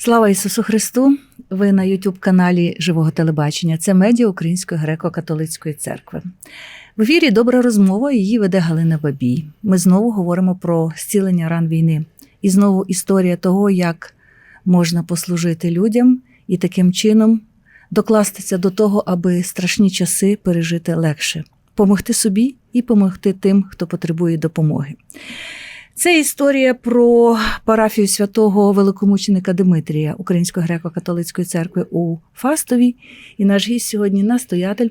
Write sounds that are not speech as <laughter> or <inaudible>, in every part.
Слава Ісусу Христу! Ви на youtube каналі Живого телебачення. Це медіа Української греко-католицької церкви. В ефірі добра розмова. Її веде Галина Бабій. Ми знову говоримо про зцілення ран війни. І знову історія того, як можна послужити людям і таким чином докластися до того, аби страшні часи пережити легше, помогти собі і помогти тим, хто потребує допомоги. Це історія про парафію святого великомученика Димитрія Української греко-католицької церкви у Фастові. І наш гість сьогодні настоятель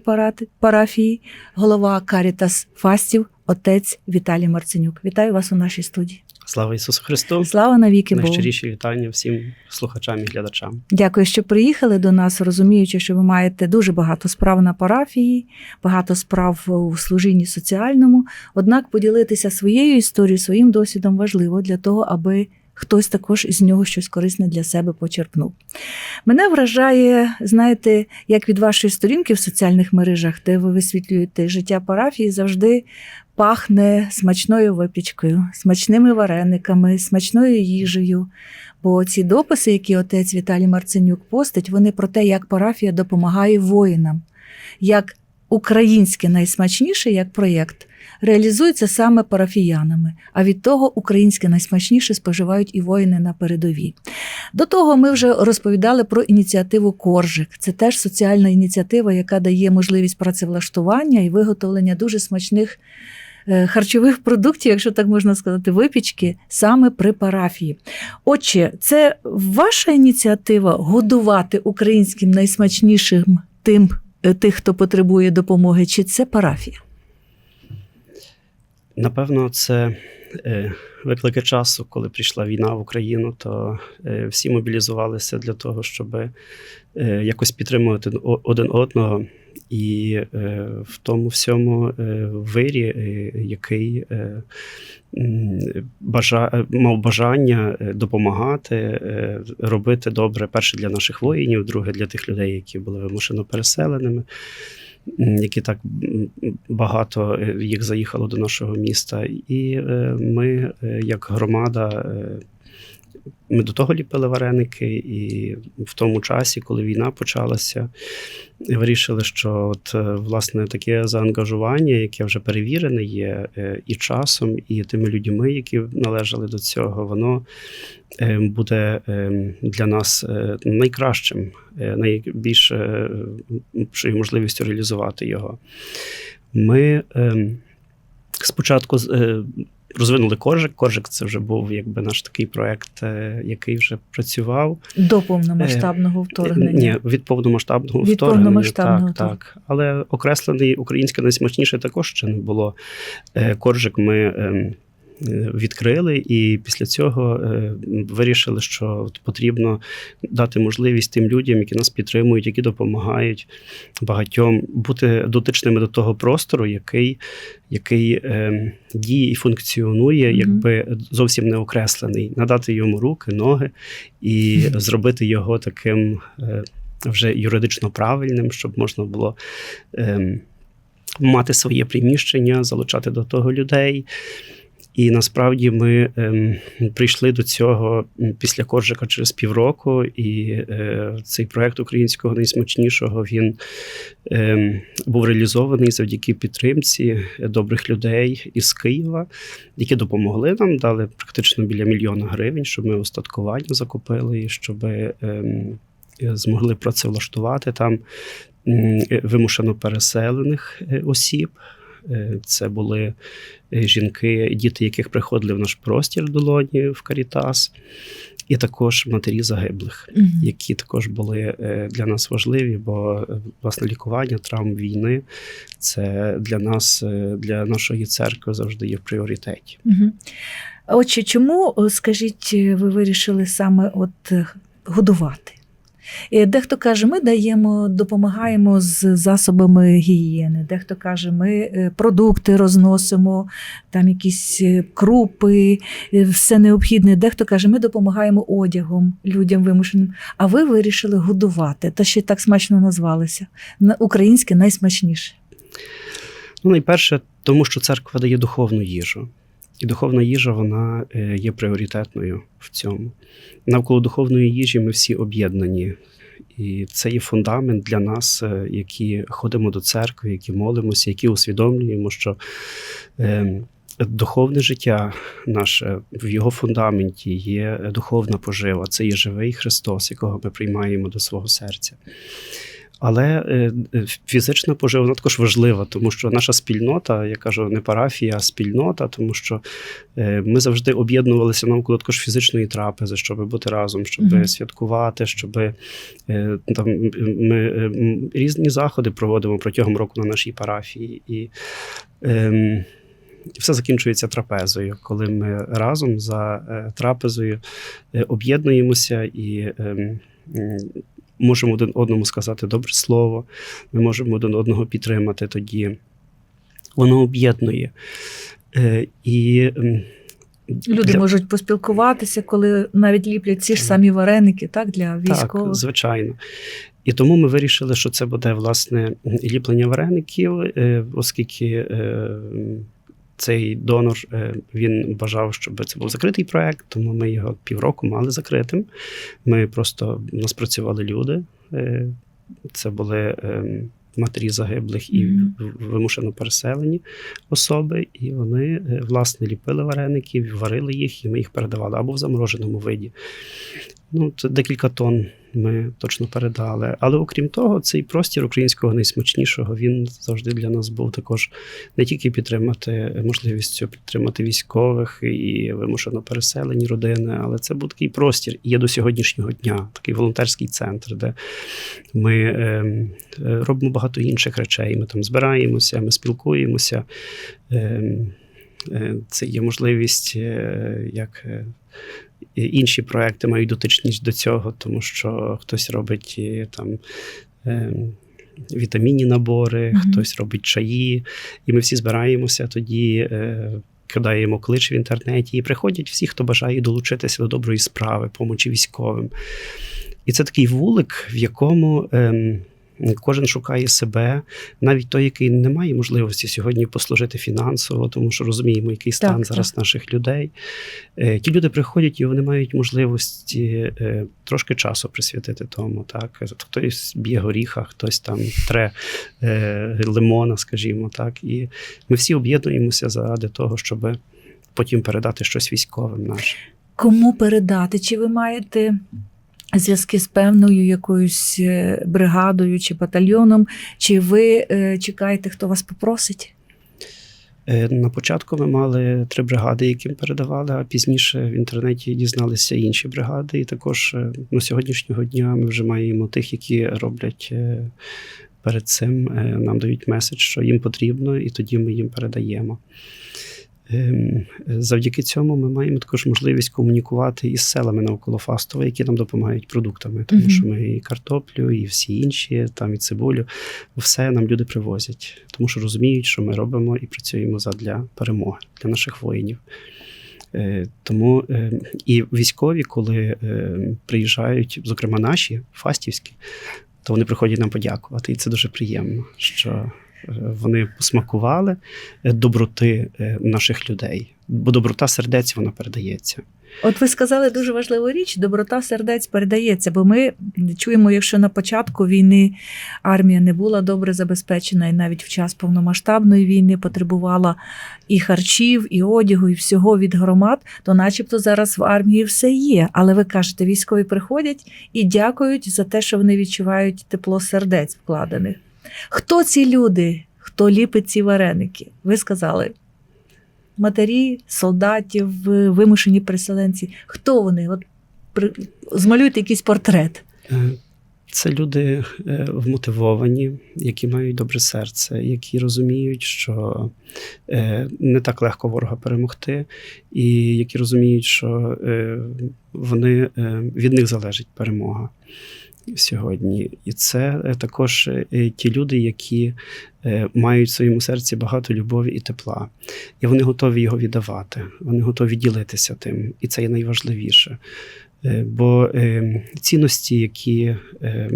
парафії, голова Карітас Фастів, отець Віталій Марценюк. Вітаю вас у нашій студії. Слава Ісусу Христу! Слава навіки Богу. Найщиріші вітання всім слухачам і глядачам. Дякую, що приїхали до нас, розуміючи, що ви маєте дуже багато справ на парафії, багато справ у служінні соціальному. Однак поділитися своєю історією, своїм досвідом важливо для того, аби хтось також із нього щось корисне для себе почерпнув. Мене вражає, знаєте, як від вашої сторінки в соціальних мережах, де ви висвітлюєте життя парафії, завжди пахне смачною випічкою, смачними варениками, смачною їжею. Бо ці дописи, які отець Віталій Марценюк постить, вони про те, як парафія допомагає воїнам, як українське найсмачніше як проєкт реалізується саме парафіянами. А від того українське найсмачніше споживають і воїни на передовій. До того ми вже розповідали про ініціативу Коржик. Це теж соціальна ініціатива, яка дає можливість працевлаштування і виготовлення дуже смачних. Е, Харчових продуктів, якщо так можна сказати, випічки саме при парафії. Отже, це ваша ініціатива годувати українським найсмачнішим тим, е, тих, хто потребує допомоги, чи це парафія? Напевно, це е, виклики часу, коли прийшла війна в Україну, то всі мобілізувалися для того, щоб якось підтримувати один одного. І е, в тому всьому е, вирі, е, який е, бажа, мав бажання е, допомагати, е, робити добре перше для наших воїнів, друге для тих людей, які були вимушено переселеними, які так багато е, їх заїхало до нашого міста. І е, ми, як громада, ми до того ліпили вареники, і в тому часі, коли війна почалася, вирішили, що от е, власне таке заангажування, яке вже перевірене є е, і часом, і тими людьми, які належали до цього, воно е, буде для нас найкращим, найбільш можливістю реалізувати його. Ми е, спочатку розвинули коржик. Коржик це вже був якби наш такий проект, е, який вже працював. До повномасштабного вторгнення. Ні, від повномасштабного Від вторгнення. повномасштабного, так, так. Але окреслений українське найсмачніше також ще не було. Е, Коржик ми ем, е, відкрили, і після цього е, вирішили, що потрібно дати можливість тим людям, які нас підтримують, які допомагають багатьом бути дотичними до того простору, який, який ем, діє і функціонує, якби зовсім не окреслений, надати йому руки, ноги і зробити його таким е, вже юридично правильним, щоб можна було ем, мати своє приміщення, залучати до того людей. І насправді ми ем, прийшли до цього після Коржика через півроку, і е, цей проект українського найсмачнішого він ем, був реалізований завдяки підтримці добрих людей із Києва, які допомогли нам, дали практично біля мільйона гривень, щоб ми остаткування закупили, і щоб ем, змогли працевлаштувати там вимушено переселених е, осіб. Е, Це були е, жінки, діти, яких приходили в наш простір долоні в Карітас, і також матері загиблих, Мгм. які також були е, для нас важливі, бо власне лікування травм війни це для нас, для нашої церкви завжди є в пріоритеті. Мгм. Отже, чому, скажіть, ви вирішили саме от годувати? Е, Дехто каже, ми даємо, допомагаємо з засобами гігієни. Дехто каже, ми е, продукти розносимо, там якісь е, крупи, все необхідне. Дехто каже, ми допомагаємо одягом людям вимушеним. А ви вирішили годувати, та ще так смачно назвалися. На- Українське найсмачніше. Ну, найперше, тому що церква дає духовну їжу. І духовна їжа вона е, є пріоритетною в цьому. Навколо духовної їжі ми всі об'єднані. І це є фундамент для нас, е, які ходимо до церкви, які молимося, які усвідомлюємо, що е, духовне життя наше в його фундаменті є духовна пожива. Це є живий Христос, якого ми приймаємо до свого серця. Але е, е, фізична пожива вона також важлива, тому що наша спільнота, я кажу, не парафія, а спільнота, тому що е, ми завжди об'єднувалися навколо також фізичної трапези, щоб бути разом, щоб Мгм. святкувати, щоб там ми різні заходи проводимо протягом року на нашій парафії. І ем, все закінчується трапезою, коли ми разом за трапезою об'єднуємося і ем, можемо один одному сказати добре слово, ми можемо один одного підтримати тоді. Воно об'єднує. Е, І Люди для- можуть поспілкуватися, коли навіть ліплять ці ж самі вареники, так, для військових. Так, звичайно. І тому ми вирішили, що це буде власне ліплення вареників, е, оскільки е, цей донор е, він бажав, щоб це був закритий проект, тому ми його півроку мали закритим. Ми просто у нас працювали люди. е, Це були е, матері загиблих і вимушено переселені особи, і вони е, власне ліпили вареники, варили їх, і ми їх передавали або в замороженому виді. Ну, це декілька тонн ми точно передали. Але окрім того, цей простір українського найсмачнішого він завжди для нас був також не тільки підтримати можливістю підтримати військових і вимушено переселені родини, але це був такий простір. І є до сьогоднішнього дня такий волонтерський центр, де ми е, робимо багато інших речей. Ми там збираємося, ми спілкуємося. Е, е, це є можливість, е, як е, інші проекти мають дотичність до цього, тому що хтось робить е, там. е, Вітамінні набори, Мгм. хтось робить чаї, і ми всі збираємося тоді, е, кидаємо клич в інтернеті, і приходять всі, хто бажає долучитися до доброї справи, помочі військовим. І це такий вулик, в якому ем, кожен шукає себе, навіть той, який не має можливості сьогодні послужити фінансово, тому що розуміємо, який стан Так, зараз наших людей. Е, ті люди приходять і вони мають можливості е, трошки часу присвятити тому. Так? Хтось б'є горіха, хтось там тре е, лимона, скажімо так. І ми всі об'єднуємося заради того, щоб потім передати щось військовим нашим. Кому передати? Чи ви маєте зв'язки з певною якоюсь е, бригадою чи батальйоном? Чи ви е, чекаєте, хто вас попросить? Е, На початку ми мали три бригади, яким передавали, а пізніше в інтернеті дізналися інші бригади. І також е, ну, сьогоднішнього дня ми вже маємо тих, які роблять перед цим, нам дають меседж, що їм потрібно, і тоді ми їм передаємо. Ем, Завдяки цьому ми маємо також можливість комунікувати із селами навколо Фастова, які нам допомагають продуктами, тому Мгм. що ми і картоплю, і всі інші, там і цибулю, все нам люди привозять, тому що розуміють, що ми робимо і працюємо задля перемоги для наших воїнів. Е, Тому е, і військові, коли е, приїжджають, зокрема наші фастівські, то вони приходять нам подякувати. І це дуже приємно, що вони посмакували е, доброти е, наших людей. Бо доброта сердець вона передається. От ви сказали дуже важливу річ: доброта сердець передається, бо ми чуємо, якщо на початку війни армія не була добре забезпечена, і навіть в час повномасштабної війни потребувала і харчів, і одягу, і всього від громад, то начебто зараз в армії все є. Але ви кажете, військові приходять і дякують за те, що вони відчувають тепло сердець вкладених. Хто ці люди, хто ліпить ці вареники? Ви сказали. Матері, солдатів, вимушені переселенці. Хто вони? От при- змалюйте якийсь портрет. Е, Це люди е, вмотивовані, які мають добре серце, які розуміють, що е, не так легко ворога перемогти, і які розуміють, що вони від них залежить перемога сьогодні. І це е, також е, ті люди, які е, мають в своєму серці багато любові і тепла, і вони готові його віддавати, вони готові ділитися тим, і це є найважливіше. Е, Бо е, цінності, які е,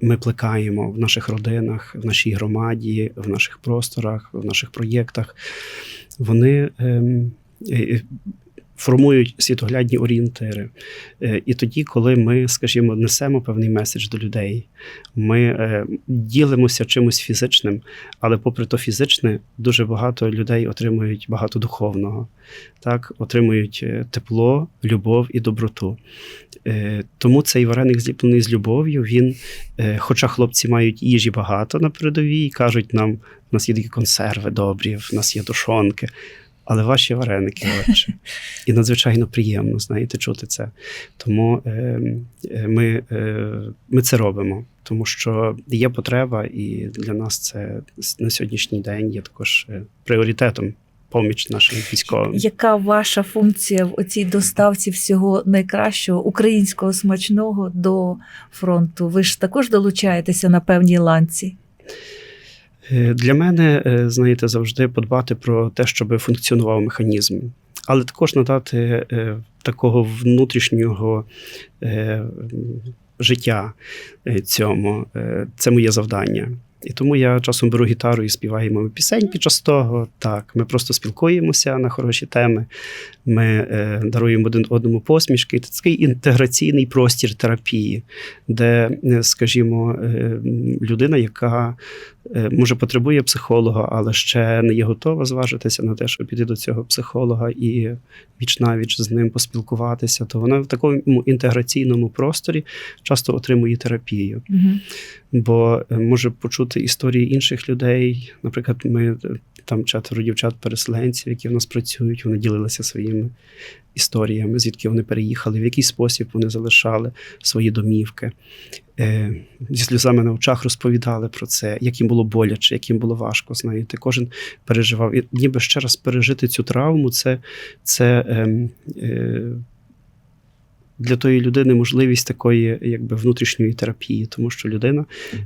ми плекаємо в наших родинах, в нашій громаді, в наших просторах, в наших проєктах, вони ем, е, формують світоглядні орієнтири. Е, І тоді, коли ми, скажімо, несемо певний меседж до людей, ми е, ділимося чимось фізичним, але попри то фізичне, дуже багато людей отримують багато духовного, так, отримують е, тепло, любов і доброту. Тому цей вареник зліплений з любов'ю. Він, хоча хлопці мають їжі багато на передовій, кажуть нам, у нас є такі консерви добрі, в нас є тушонки. Але ваші вареники, отче. І надзвичайно приємно, знаєте, чути це. Тому е, е, ми, е, ми це робимо, тому що є потреба, і для нас це на сьогоднішній день є також е, пріоритетом поміч нашим військовим. Яка ваша функція в оцій доставці всього найкращого українського смачного до фронту? Ви ж також долучаєтеся на певній ланці. Е, Для мене, е, знаєте, завжди подбати про те, щоб функціонував механізм, але також надати е, такого внутрішнього життя цьому. Це моє завдання. І тому я часом беру гітару і співаємо пісень під час того. Так, ми просто спілкуємося на хороші теми. Ми е, даруємо один одному посмішки. Це такий інтеграційний простір терапії, де, скажімо, е, людина, яка може потребує психолога, але ще не є готова зважитися на те, щоб піти до цього психолога і віч навіч з ним поспілкуватися, то вона в такому інтеграційному просторі часто отримує терапію Угу. бо е, може почути історії інших людей. Наприклад, ми е, там четверо дівчат-переселенців, які в нас працюють, вони ділилися своїми історіями, звідки вони переїхали, в який спосіб вони залишали свої домівки. Е, Зі сльозами на очах розповідали про це, як їм було боляче, як їм було важко. Знаєте, кожен переживав. І ніби ще раз пережити цю травму, це, це ем, е, для тої людини можливість такої якби внутрішньої терапії, тому що людина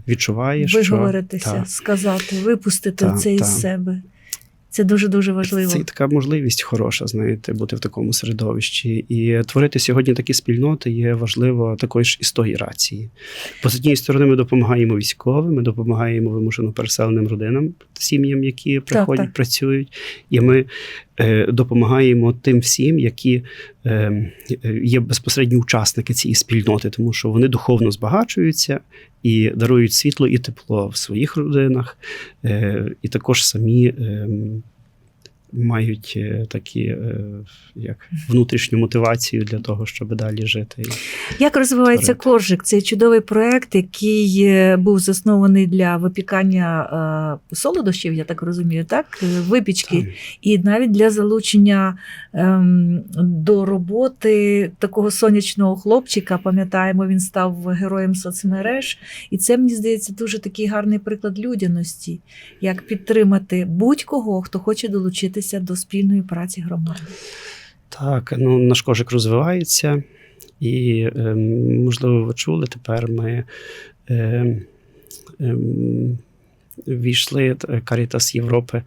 відчуває, що Виговоритися, сказати, випустити Так, це із себе. Це дуже дуже важливо. Це і така можливість хороша, знаєте, бути в такому середовищі. І творити сьогодні такі спільноти є важливо такої ж з тої рації. Бо з однієї сторони, ми допомагаємо військовим, ми допомагаємо вимушено переселеним родинам, сім'ям, які приходять, так. працюють, і ми допомагаємо тим всім, які е, е, є безпосередні учасники цієї спільноти, тому що вони духовно збагачуються і дарують світло і тепло в своїх родинах, е, і також самі. Мають е, такі е, як внутрішню мотивацію для того, щоб далі жити. Як розвивається Творити. коржик? Це чудовий проект, який е, був заснований для випікання солодощів, я так розумію, так? Випічки, Там. і навіть для залучення ем, до роботи такого сонячного хлопчика. Пам'ятаємо, він став героєм соцмереж. І це мені здається дуже такий гарний приклад людяності, як підтримати будь-кого, хто хоче долучитися до спільної праці громади. Так, ну наш кожик розвивається, і е, можливо, ви чули, тепер ми е, е, війшли Карітас Європи,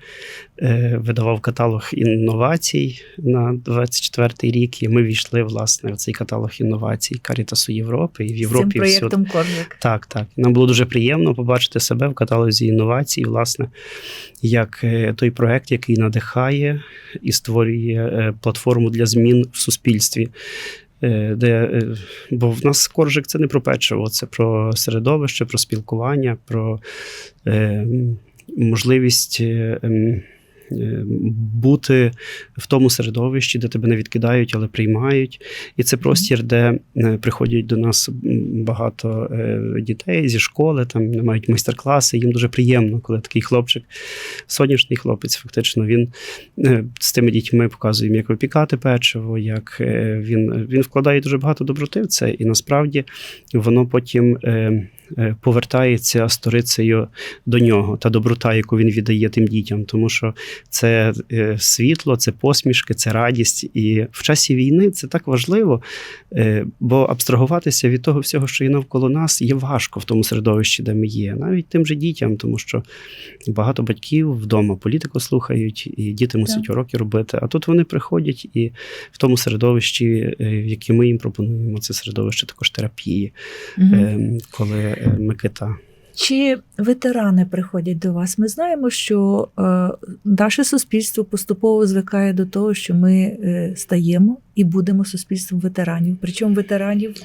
е, видавав каталог інновацій на 24-й рік, і ми війшли власне в цей каталог інновацій Карітасу Європи і в цим Європі всюди. проєктом Коржик. Так, так. Нам було дуже приємно побачити себе в каталозі інновацій, власне, як е, той проект, який надихає і створює е, платформу для змін в суспільстві. Е, Де, е, бо в нас коржик це не про печиво, це про середовище, про спілкування, про е, можливість бути в тому середовищі, де тебе не відкидають, але приймають. І це простір, де е, приходять до нас багато е, дітей зі школи, там мають майстер-класи. Їм дуже приємно, коли такий хлопчик, сонячний хлопець, фактично, він е, з тими дітьми показує, як випікати печиво, як е, він, він вкладає дуже багато доброти в це, і насправді воно потім. Е, Повертається сторицею до нього та доброта, яку він віддає тим дітям, тому що це е, світло, це посмішки, це радість. І в часі війни це так важливо, е, бо абстрагуватися від того всього, що є навколо нас, є важко в тому середовищі, де ми є, навіть тим же дітям, тому що багато батьків вдома політику слухають, і діти мусять Так. уроки робити. А тут вони приходять і в тому середовищі, в яке ми їм пропонуємо, це середовище також терапії. Е, коли Микита. Чи ветерани приходять до вас? Ми знаємо, що е, наше суспільство поступово звикає до того, що ми е, стаємо і будемо суспільством ветеранів. Причому ветеранів,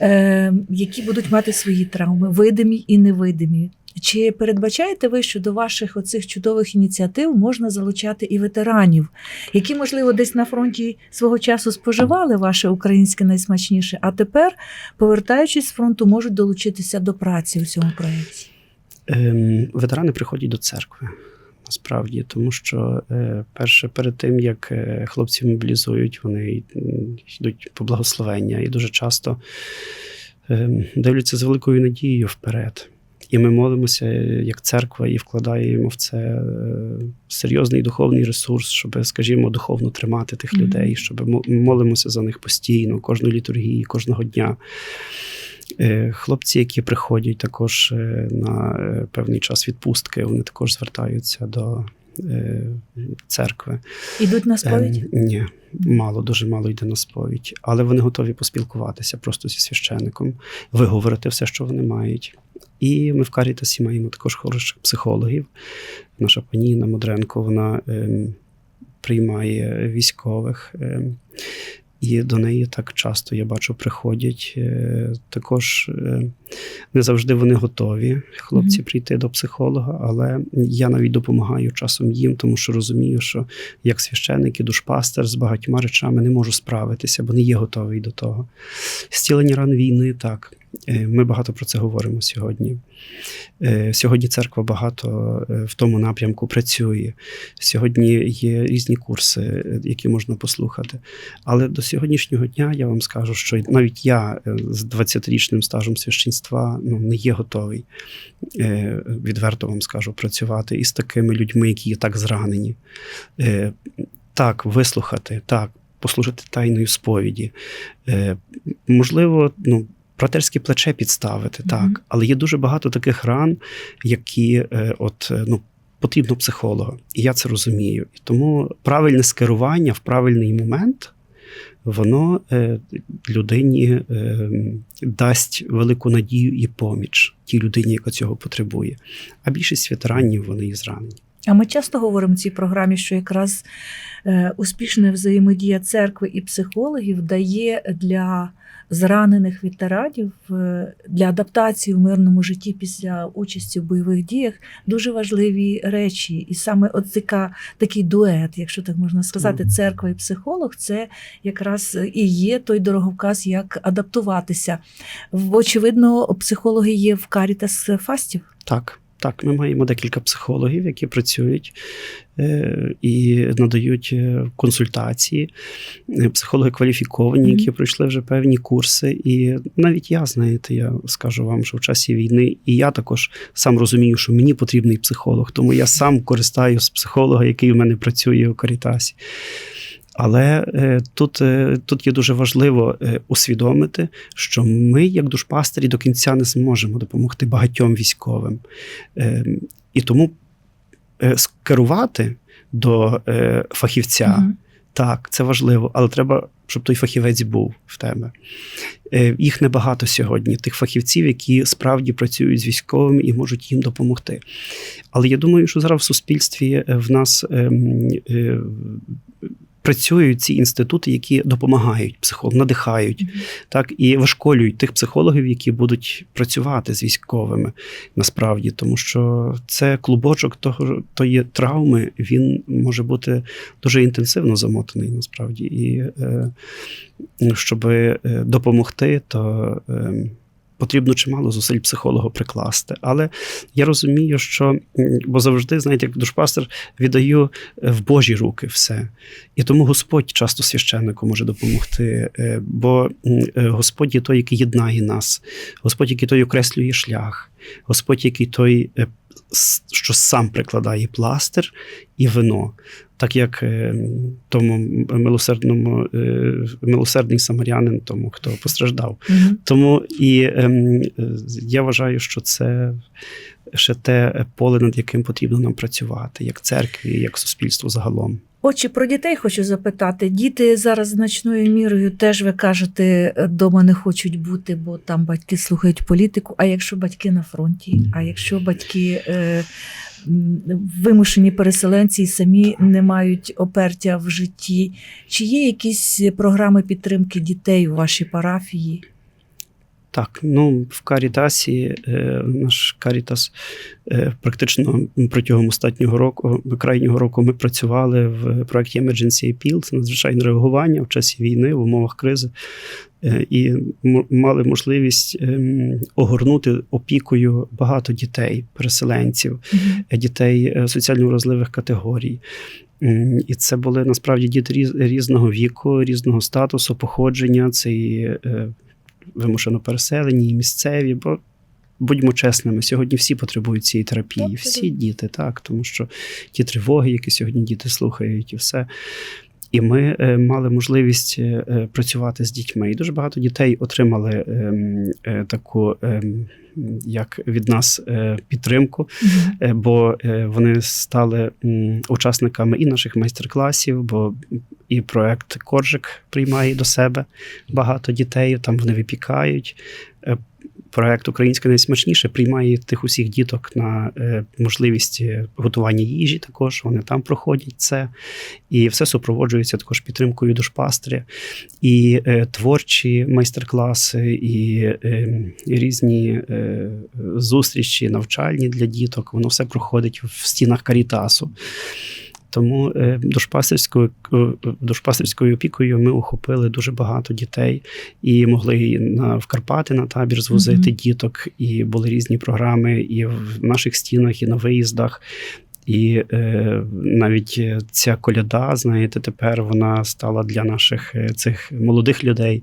е, які будуть мати свої травми, видимі і невидимі. Чи передбачаєте ви, що до ваших оцих чудових ініціатив можна залучати і ветеранів, які, можливо, десь на фронті свого часу споживали ваше українське найсмачніше, а тепер, повертаючись з фронту, можуть долучитися до праці у цьому проєкті? Ем, ветерани приходять до церкви. Насправді, тому що е, перше, перед тим як е, хлопці мобілізують, вони йдуть по благословення і дуже часто е, дивляться з великою надією вперед. І ми молимося е, як церква і вкладаємо в це е, серйозний духовний ресурс, щоб, скажімо, духовно тримати тих Мгм. людей, щоб ми молимося за них постійно, кожну літургію, кожного дня. Е, Хлопці, які приходять також на певний час відпустки, вони також звертаються до церкви. Ідуть на сповідь? Е, ні, мало, дуже мало йде на сповідь. Але вони готові поспілкуватися просто зі священником, виговорити все, що вони мають. І ми в Карітасі маємо також хороших психологів. Наша паніна Мудренко, вона Е, приймає військових. І до неї так часто я бачу, приходять. Е, також е, не завжди вони готові, хлопці, прийти до психолога, але я навіть допомагаю часом їм, тому що розумію, що як священник і душпастер з багатьма речами не можу справитися, бо не є готовий до того. Зцілення ран війни так. Е, Ми багато про це говоримо сьогодні. Е, Сьогодні церква багато е, в тому напрямку працює. Сьогодні є різні курси, які можна послухати. Але до сьогоднішнього дня я вам скажу, що навіть я з 20-річним стажем священства ну, не є готовий, відверто вам скажу, працювати із такими людьми, які є так зранені. Так, вислухати, так, послужити тайною сповіді. Можливо, ну. Братерське плече підставити, так, але є дуже багато таких ран, які е, от е, ну потрібно психолога, і я це розумію. І тому правильне скерування в правильний момент воно е, людині е, дасть велику надію і поміч тій людині, яка цього потребує. А більшість ветеранів вони і зранені. А ми часто говоримо в цій програмі, що якраз е, успішна взаємодія церкви і психологів дає для зранених ветеранів е, для адаптації в мирному житті після участі в бойових діях дуже важливі речі. І саме от така, такий дует, якщо так можна сказати, церква і психолог, це якраз і є той дороговказ, як адаптуватися. Очевидно, психологи є в Карітас Фастів. Так, так, ми маємо декілька психологів, які працюють е, і надають е, консультації. Е, Психологи кваліфіковані, які пройшли вже певні курси. І навіть я, знаєте, я скажу вам, що в часі війни, і я також сам розумію, що мені потрібний психолог, тому я сам користаюсь психолога, який в мене працює у Карітасі. Але е, тут, е, тут є дуже важливо е, усвідомити, що ми, як душпастері, до кінця не зможемо допомогти багатьом військовим. Е, і тому скерувати до фахівця. Мгм. Так, це важливо, але треба, щоб той фахівець був в тебе. Їх небагато сьогодні, тих фахівців, які справді працюють з військовими і можуть їм допомогти. Але я думаю, що зараз в суспільстві в нас ем, працюють ці інститути, які допомагають психологам, надихають, Мгм. так і вишколюють тих психологів, які будуть працювати з військовими насправді, тому що це клубочок того тої травми, він може бути дуже інтенсивно замотаний насправді. І е, щоб е, допомогти, то е, потрібно чимало зусиль психолога прикласти. Але я розумію, що бо завжди, знаєте, як душпастер віддаю е, в Божі руки все. І тому Господь часто священнику може допомогти, е, бо е, Господь є той, який єднає нас, Господь, який той окреслює шлях, Господь, який той, що сам прикладає пластир і вино. Так як е, тому милосердному, е, милосердний самарянин, тому хто постраждав. Мгм. Тому і ем, е, я вважаю, що це ще те поле, над яким потрібно нам працювати, як церкві, як суспільство загалом. Отже, про дітей хочу запитати. Діти зараз значною мірою теж ви кажете, вдома не хочуть бути, бо там батьки слухають політику. А якщо батьки на фронті, а якщо батьки е, вимушені переселенці і самі не мають опертя в житті, чи є якісь програми підтримки дітей у вашій парафії? Так, ну в Карітасі е, наш Карітас е, практично протягом останнього року, крайнього року, ми працювали в проєкті Emergency Appeal, це надзвичайне реагування в часі війни, в умовах кризи, е, і мали можливість ем, огорнути опікою багато дітей, переселенців, е, дітей соціально вразливих категорій. І це були насправді діти різ- різного віку, різного статусу, походження. Це і вимушено переселені, і місцеві. Бо будьмо чесними, сьогодні всі потребують цієї терапії, Так, всі діти, так, тому що ті тривоги, які сьогодні діти слухають, і все. І ми е, мали можливість е, е, працювати з дітьми. І дуже багато дітей отримали е, е, таку, ем, як від нас, е, підтримку. Е, бо е, вони стали учасниками і наших майстер-класів, бо і проект Коржик приймає до себе багато дітей, там вони випікають. Проект Українське найсмачніше приймає тих усіх діток на е, можливість е, готування їжі. Також вони там проходять це, і все супроводжується також підтримкою душпастря, і е, творчі майстер-класи, і, різні зустрічі навчальні для діток. Воно все проходить в стінах Карітасу. Тому е, душпастерською, е, душпастерською опікою ми охопили дуже багато дітей і могли на в Карпати на табір звозити Мгм. діток, і були різні програми і в наших стінах, і на виїздах. І е, навіть е, ця коляда, знаєте, тепер вона стала для наших цих молодих людей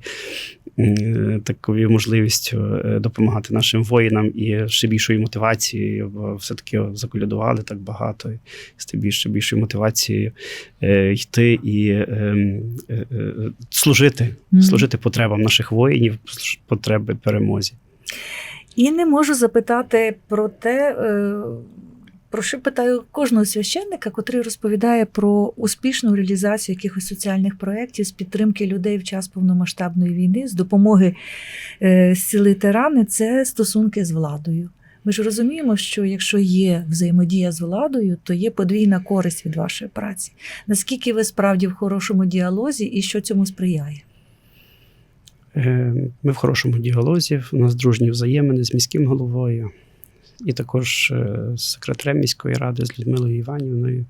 такою можливістю е, допомагати нашим воїнам і ще більшою мотивацією, бо все-таки заколядували так багато, і з тим більше більшою мотивацією е, йти і е, е, е, служити, служити потребам наших воїнів, потреби перемозі. І не можу запитати про те, е, про що питаю кожного священника, котрий розповідає про успішну реалізацію якихось соціальних проєктів з підтримки людей в час повномасштабної війни, з допомоги е, зцілити рани, це стосунки з владою. Ми ж розуміємо, що якщо є взаємодія з владою, то є подвійна користь від вашої праці. Наскільки ви справді в хорошому діалозі і що цьому сприяє? Е, Ми в хорошому діалозі, у нас дружні взаємини з міським головою, і також е, з секретарем міської ради, з Людмилою Іванівною.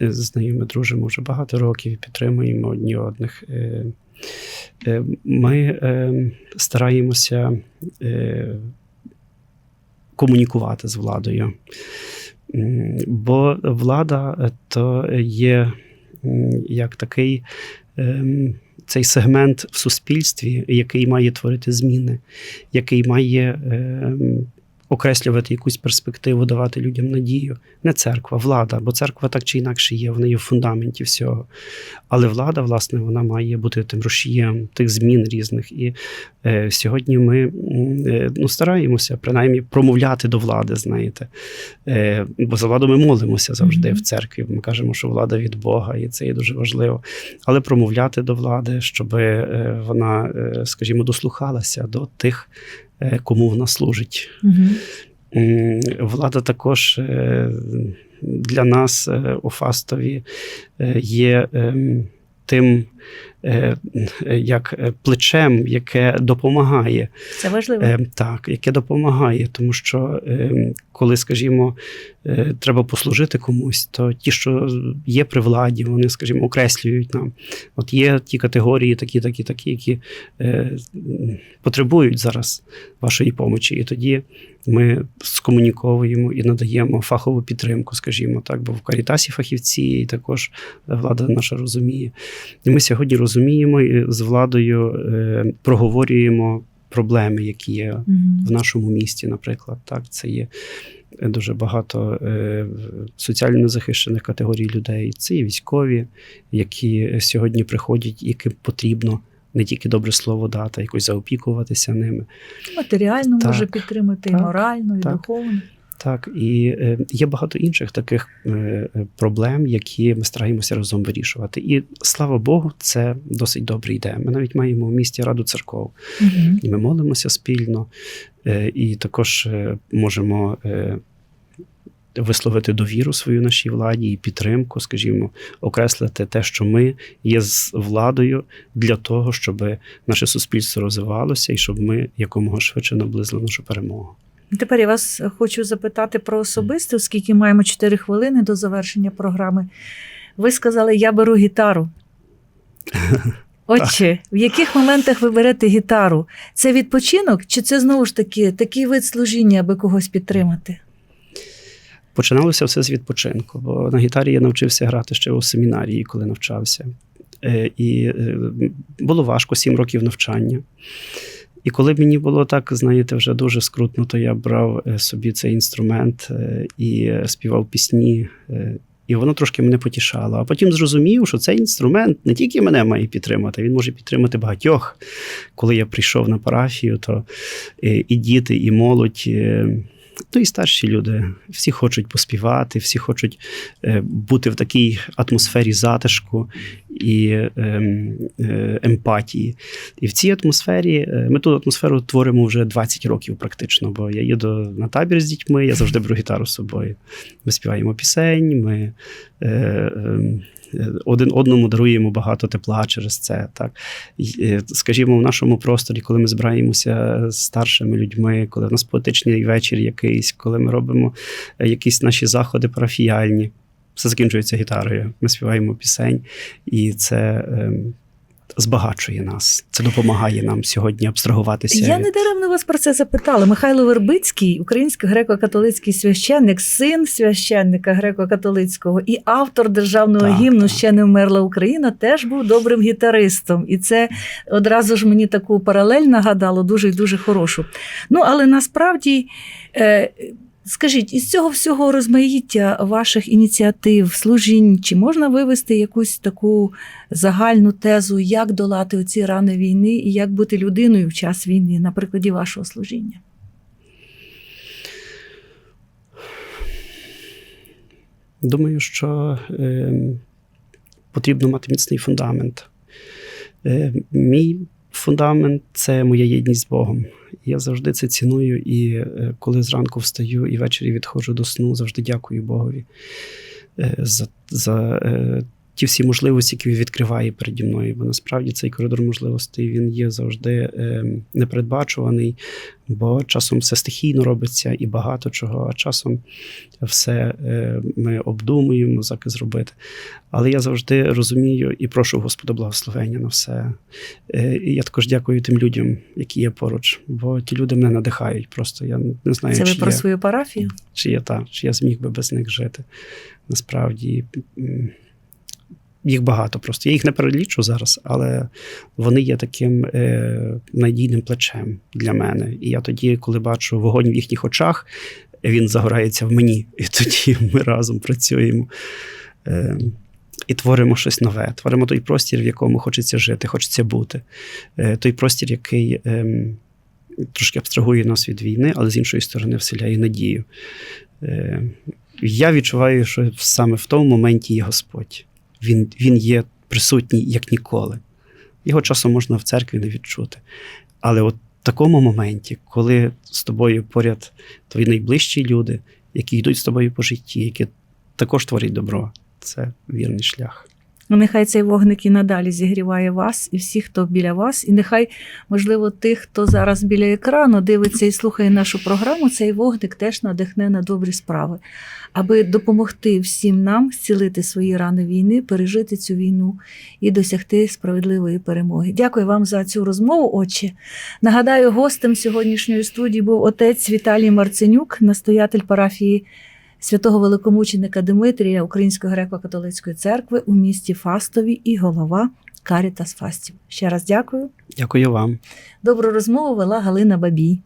З нею ми дружимо вже багато років підтримуємо одні одних. Е, е, Ми стараємося комунікувати з владою. Бо влада то є як такий ем, цей сегмент в суспільстві, який має творити зміни, який має ем, окреслювати якусь перспективу, давати людям надію. Не церква, влада, бо церква так чи інакше є, вона є в фундаменті всього. Але влада, власне, вона має бути тим рушієм тих змін різних. І е, сьогодні ми е, ну, стараємося принаймні промовляти до влади, знаєте. Е, бо за владу ми молимося завжди Мгм. в церкві. Ми кажемо, що влада від Бога, і це є дуже важливо. Але промовляти до влади, щоб е, вона, е, скажімо, дослухалася до тих, кому вона служить. Угу. Влада також е, для нас е, у Фастові е, є ем, тим е, як е, плечем, яке допомагає. Це важливо. Е, так, яке допомагає, тому що е, коли, скажімо, е, треба послужити комусь, то ті, що є при владі, вони, скажімо, окреслюють нам. От є ті категорії, такі, такі, такі, які е, потребують зараз вашої помочі. І тоді ми скомуніковуємо і надаємо фахову підтримку, скажімо так, бо в Карітасі фахівці, і також влада наша розуміє. І ми сьогодні розуміємо і з владою е, проговорюємо проблеми, які є Мгм. в нашому місті, наприклад. Так, це є дуже багато е, соціально незахищених категорій людей. Це і військові, які сьогодні приходять, яким потрібно не тільки добре слово дати, якось заопікуватися ними. Матеріально Так, може підтримати, і так, морально, і так. духовно. Так, і е, є багато інших таких е, е, проблем, які ми стараємося разом вирішувати. І слава Богу, це досить добре йде. Ми навіть маємо в місті раду церков, Мгм. і ми молимося спільно, і також можемо. Висловити довіру свою нашій владі і підтримку, скажімо, окреслити те, що ми є з владою для того, щоб наше суспільство розвивалося і щоб ми якомога швидше наблизили нашу перемогу. Тепер я вас хочу запитати про особисте, оскільки маємо 4 хвилини до завершення програми. Ви сказали, я беру гітару. <laughs> Отче, в яких моментах ви берете гітару? Це відпочинок, чи це знову ж таки такий вид служіння, аби когось підтримати? Починалося все з відпочинку, бо на гітарі я навчився грати ще у семінарії, коли навчався. Е, І е, було важко сім років навчання. І коли мені було так, знаєте, вже дуже скрутно, то я брав е, собі цей інструмент е, і співав пісні. е, І воно трошки мене потішало. А потім зрозумів, що цей інструмент не тільки мене має підтримати, він може підтримати багатьох. Коли я прийшов на парафію, то і діти, і молодь. Ну і старші люди всі хочуть поспівати, всі хочуть е, бути в такій атмосфері затишку і ем, е, емпатії. І в цій атмосфері е, ми ту атмосферу творимо вже 20 років, практично. Бо я їду на табір з дітьми, я завжди беру гітару з собою. Ми співаємо пісень, ми ем, один одному даруємо багато тепла через це. Так е, скажімо, в нашому просторі, коли ми збираємося з старшими людьми, коли в нас поетичний вечір якийсь, коли ми робимо е, якісь наші заходи парафіяльні, все закінчується гітарою. Ми співаємо пісень, і це. Збагачує нас, це допомагає нам сьогодні абстрагуватися. Я від- не даремно вас про це запитала. Михайло Вербицький, український греко-католицький священник, син священника греко-католицького і автор державного Так, гімну так. Ще не вмерла Україна, теж був добрим гітаристом. І це одразу ж мені таку паралель нагадало, дуже і дуже хорошу. Ну, але насправді. Е, Скажіть, із цього всього розмаїття ваших ініціатив, служінь, чи можна вивести якусь таку загальну тезу, як долати оці рани війни і як бути людиною в час війни, на прикладі вашого служіння? Думаю, що е, потрібно мати міцний фундамент. Е, мій фундамент це моя єдність з Богом. Я завжди це ціную, і е, коли зранку встаю і ввечері відходжу до сну, завжди дякую Богові е, за, за е, ті всі можливості, які він відкриває переді мною. Бо насправді цей коридор можливостей він є завжди е, непередбачуваний, бо часом все стихійно робиться і багато чого, а часом все е, ми обдумуємо, як зробити. Але я завжди розумію і прошу Господа благословення на все. Е, І я також дякую тим людям, які є поруч, бо ті люди мене надихають. Просто я не знаю, Це ви чи, про я, свою парафію? чи я та, чи я зміг би без них жити. Насправді. Їх багато просто. Я їх не перелічу зараз, але вони є таким е, надійним плечем для мене. І я тоді, коли бачу вогонь в їхніх очах, він загорається в мені. І тоді <laughs> ми разом працюємо е, і творимо щось нове. Творимо той простір, в якому хочеться жити, хочеться бути. Е, той простір, який е, трошки абстрагує нас від війни, але з іншої сторони вселяє надію. Е, я відчуваю, що саме в тому моменті є Господь. Він, він є присутній як ніколи. Його часом можна в церкві не відчути. Але от в такому моменті, коли з тобою поряд твої найближчі люди, які йдуть з тобою по житті, які також творять добро, це вірний шлях. Ну, нехай цей вогник і надалі зігріває вас і всіх, хто біля вас. І нехай, можливо, тих, хто зараз біля екрану дивиться і слухає нашу програму, цей вогник теж надихне на добрі справи, аби допомогти всім нам зцілити свої рани війни, пережити цю війну і досягти справедливої перемоги. Дякую вам за цю розмову, отче. Нагадаю, гостем сьогоднішньої студії був отець Віталій Марценюк, настоятель парафії святого великомученика Димитрія Української греко-католицької церкви у місті Фастові і голова Карітас Фастів. Ще раз дякую. Дякую вам. Добру розмову вела Галина Бабій.